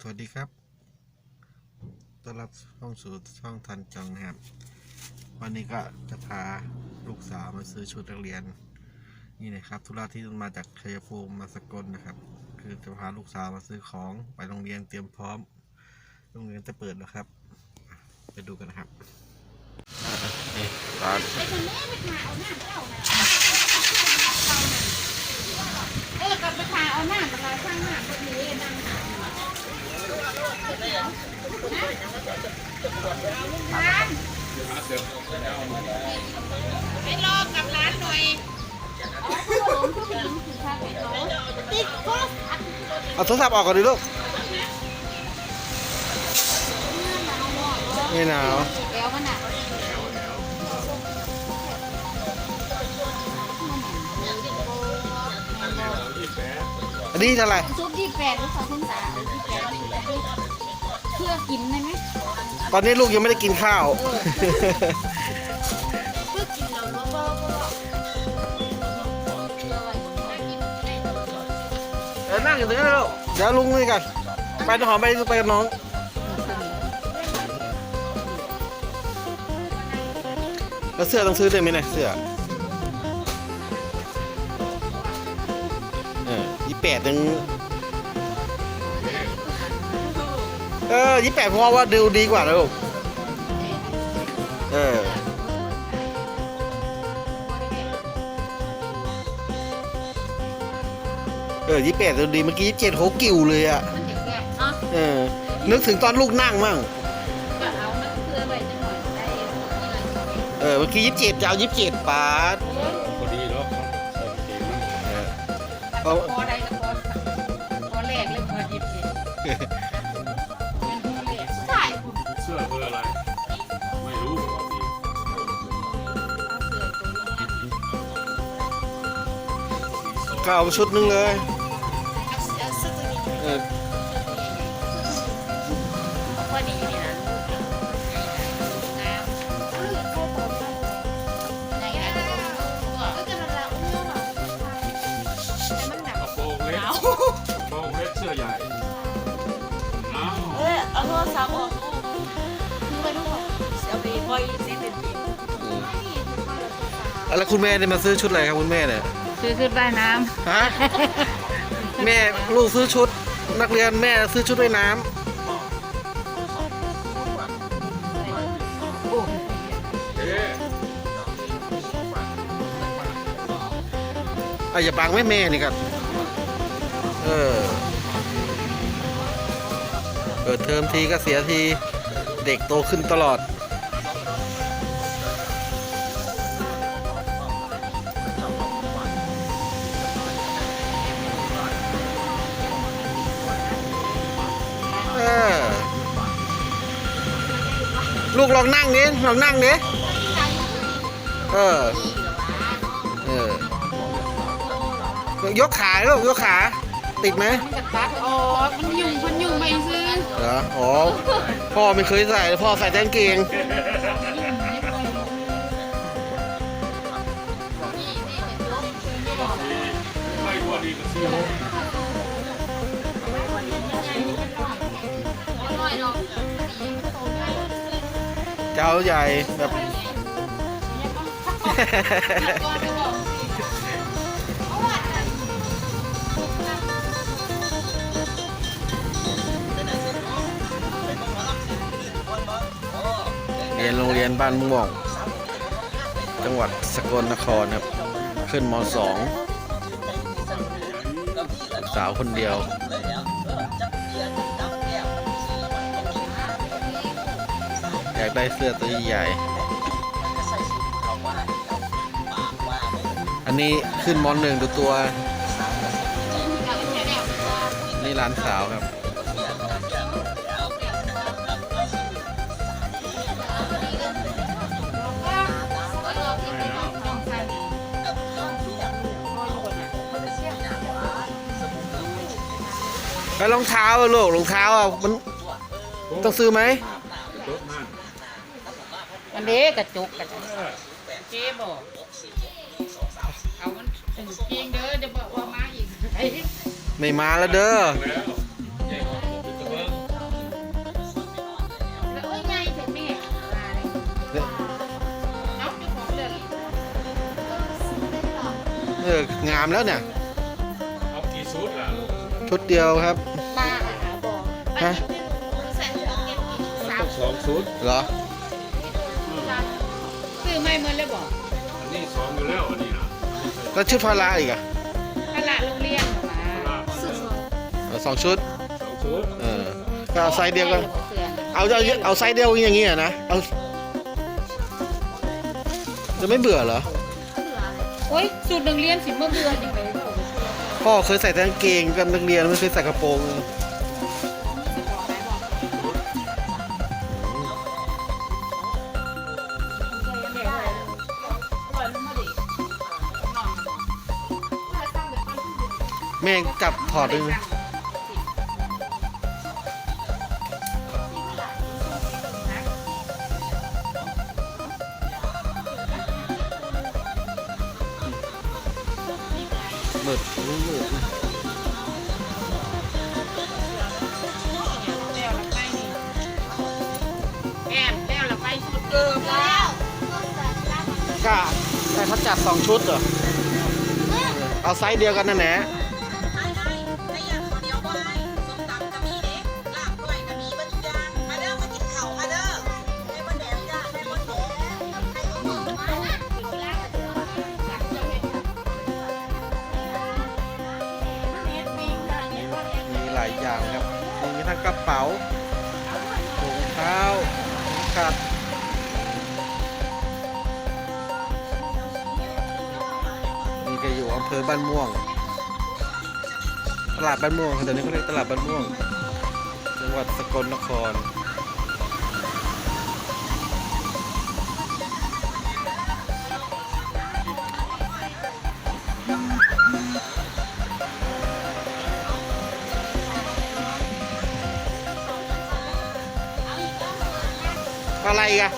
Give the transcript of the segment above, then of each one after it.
สวัสดีครับต้อนรับช่องสู่ช่องทันจังนะครับ วันนี้ก็จะพาลูกสาวมาซื้อชุดนักเรียน นี่นะครับธุระที่มาจากชัยภูมิมาสกลนะครับ คือจะพาลูกสาวมาซื้อของไปโรงเรียนเตรียมพร้อม โรงเรียนจะเปิดแล้วครับ ไปดูกันนะครับนี่ร้านเออกลับไปทาเอาหน้ากับเราข้างหน้าคนนี้นั่งหาร้า ไปรอกับร้านหน่อยติ๊กโพสอัดเอาโทรศัพท์ออกก่อนดิลูก ไม่หนาว แล้วมันอะอันนี้เท่าไหร่ ซุปที่แปดหรือสองพันสาม ที่แปดเพื่อกินได้ไหมตอนนี้ลูกยังไม่ได้กินข้าวเพื่อกินเราก็ก็ก็เออนั่งอยู่ตรงนี้นลูกเดี๋ยวลุงนี่กันไปหอมไปไปกับน้อง แล้วเสื้อต้องซื้อด้วยไหมเนี่ยเสื้อเออยี่แปดยัง เออยี่แปดเพราะว่าดูดีกว่านะลูกเออเออยี่แปดดูดีเมื่อกี้ยี่เจ็ดโหกิ่วเลยอะมันเด็กแก่เนาะเออ นึกถึงตอนลูกนั่งมั่งก็เอามันเพื่อไว้จังหน่อยได้เออเมื่อกี้ยี่สิบเจ็ดจะเอายี่สิบเจ็ดปาดพอดีแล้วครับใส่เกงนั่งเออเอาพอได้ก็พอพอแรกเลยพอหยิบเลย ก็เอาชุดหนึงเลยเอาเสื้อตัวนี้เออพอดีนี่นะน้ำไงนะก็จะมาละอุ้มเนาะแต่มันหนักกระโปรงเล็กกระโปรงเล็กเสื้อใหญ่อ้าวเอ้ยเอาโทรศัพท์ออกดูไปดูก่อนเอาไปปล่อยเส้นเด็ดแล้วคุณแม่เนี่ยมาซื้อชุดอะไรครับคุณแม่เนี่ย ซื้อชุดว่ายน้ฮะแม่ลูกซื้อชุด นักเรียนแม่ซื้อชุดว่ายน้ำเอ๊ะอะอย่าบังแม่แม่นี่กันเออเปิดเทอมทีก็เสียที เด็กโตขึ้นตลอด ลูกลองนั่งดิลองนั่งดิเออ เออ ยกขาลูกยกขา ติดไหมำมันจะตัดออกมันยุ่งมันยุ่งไปซื้อเหรออ๋อ พ่อไม่เคยใส่ พ่อใส่แต่กางเกงไม่พอดีกับ เจ้าใหญ่แบบ เรียนโรงเรียนบ้านม่วง จังหวัดสกลนครครับ ขึ้นมสองสาวคนเดียว อยากได้เสื้อตัวใหญ่ อันนี้ขึ้นมหนึ่งดูตัว นี่ร้านสาวครับ แล้วรองเท้าอะลูกรองเท้าอะมันต้องซื้อไหมรถนั่น อันเดะกระจุกกระจุกเจ๊บอกเอามันถึงจริงเด้อจะบอกว่ามาอีกไม่มาแล้วเด้อองามแล้วเนี่ยเอากี่ชุดล่ะชุดเดียวครับมาหาบอกฮะสองชุดเหรอ ซื้อไม่เหมือนเลยบอกอันนี้สองอยู่แล้วอันนี้นะแล้วชุดพละอีกอะตลาดโรงเรียนมาสุดเอาสองชุด สองชุดเออก็เอาไซส์เดียวกันเสื้อเอาเอาเอาไซส์เดียวอย่างงี้อะนะ เอา จะไม่เบื่อเหรอ โอ้ยสูตรนักเรียนสิเมื่อเบื่อจังเลยผมพ่อเคยใส่แต่กางเกงกันนักเรียนไม่เคยใส่กระโปรง แม่งจับถอดดึงมืดมืดนะแล้วละไปนี่แอมแล้วไปสุดเกิมแล้วกะแต่เขาจัดสองชุดเหรอ เอาไซส์เดียวกันนั่นแหละ ทั้งเท้าถุงขัดนี่ก็อยู่อำเภอบ้านม่วง ตลาดบ้านม่วงเดี๋ยวนี้เขาเรียกตลาดบ้านม่วง จังหวัดสกลนคร อะไรกัน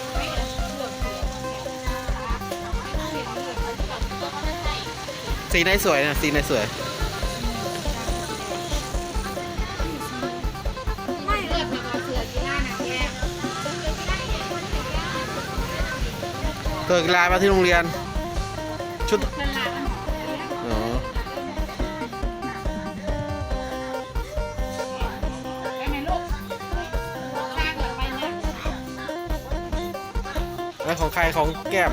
สีไหนสวยนะสีไหนสวยไม่เลือกมาเสือกีฬาหนังแกเกิดกีฬามาที่โรงเรียน แล้วของใครของแก้ม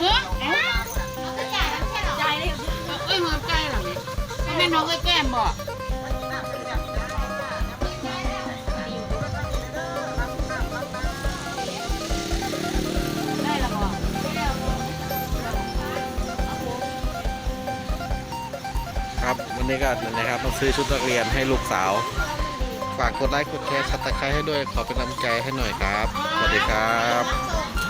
เฮ้ยเอ้าใจเลยเอ้ยหัวใจเหรอเนี่ยแม่น้องไอ้แก้มบอกได้ละบอกครับวันนี้ก็นะครับมาซื้อชุดนักเรียนให้ลูกสาว ฝากกดไลค์กดแชร์ชัตตะไคร้ให้ด้วยขอเป็นกำลังใจให้หน่อยครับ สวัสดีครับ